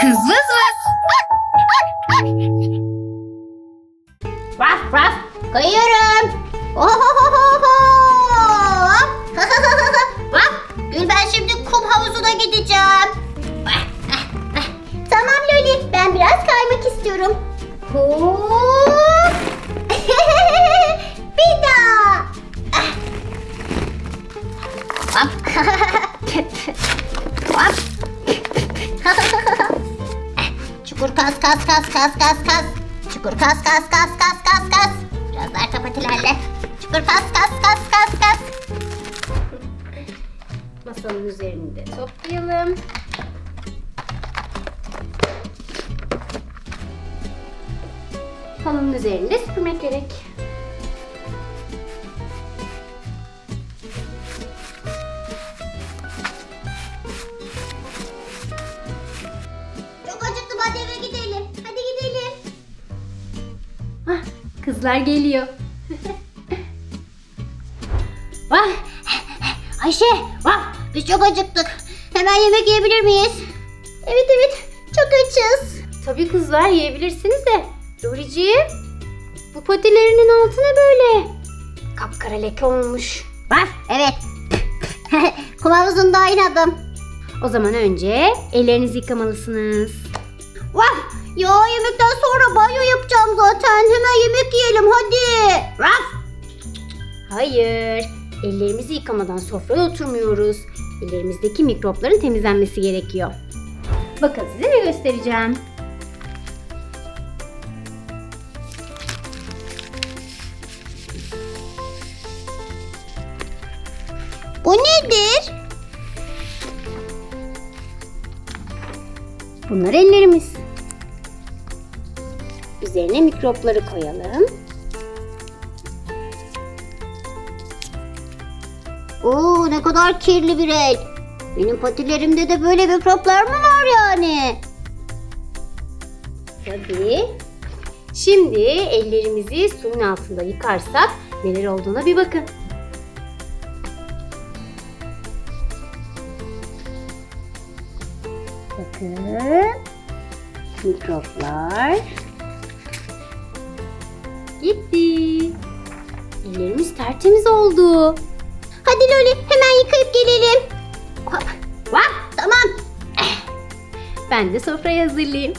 Kız vız vız. Raf raf koyuyorum. Ohohoho. Raf Gül ben şimdi kum havuzuna gideceğim. Tamam Loli ben biraz kaymak istiyorum. Hop. Bir daha. Hop. Hop. Çukur kas kas kas kas kas kas. Çukur kas kas kas kas kas kas. Biraz daha arka patilerle. Çukur kas kas kas kas kas. Masanın üzerini de toplayalım. Halının üzerini de süpürmek gerek. Kızlar geliyor. Vah. Ayşe vah biz çok acıktık. Hemen yemek yiyebilir miyiz? Evet evet çok açız. Tabii kızlar yiyebilirsiniz de. Loriciğim, bu patilerinin altı ne böyle? Kapkara leke olmuş. Vah evet. Kum havuzunda oynadım. O zaman önce ellerinizi yıkamalısınız. Vah ya yemekten sonra banyo yapacağım zaten. Hemen yemek yiyelim hadi. Raf. Hayır, ellerimizi yıkamadan sofraya oturmuyoruz. Ellerimizdeki mikropların temizlenmesi gerekiyor. Bakın size ne göstereceğim. Bu nedir? Bunlar ellerimiz. Üzerine mikropları koyalım. Oo ne kadar kirli bir el. Benim patilerimde de böyle mikroplar mı var yani? Tabii. Şimdi ellerimizi suyun altında yıkarsak neler olduğuna bir bakın. Bakın. Mikroplar. Gitti. Ellerimiz tertemiz oldu. Hadi Loli hemen yıkayıp gelelim. Vah tamam. Ben de sofrayı hazırlayayım.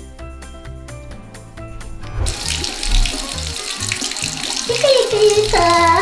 Yıka yıka.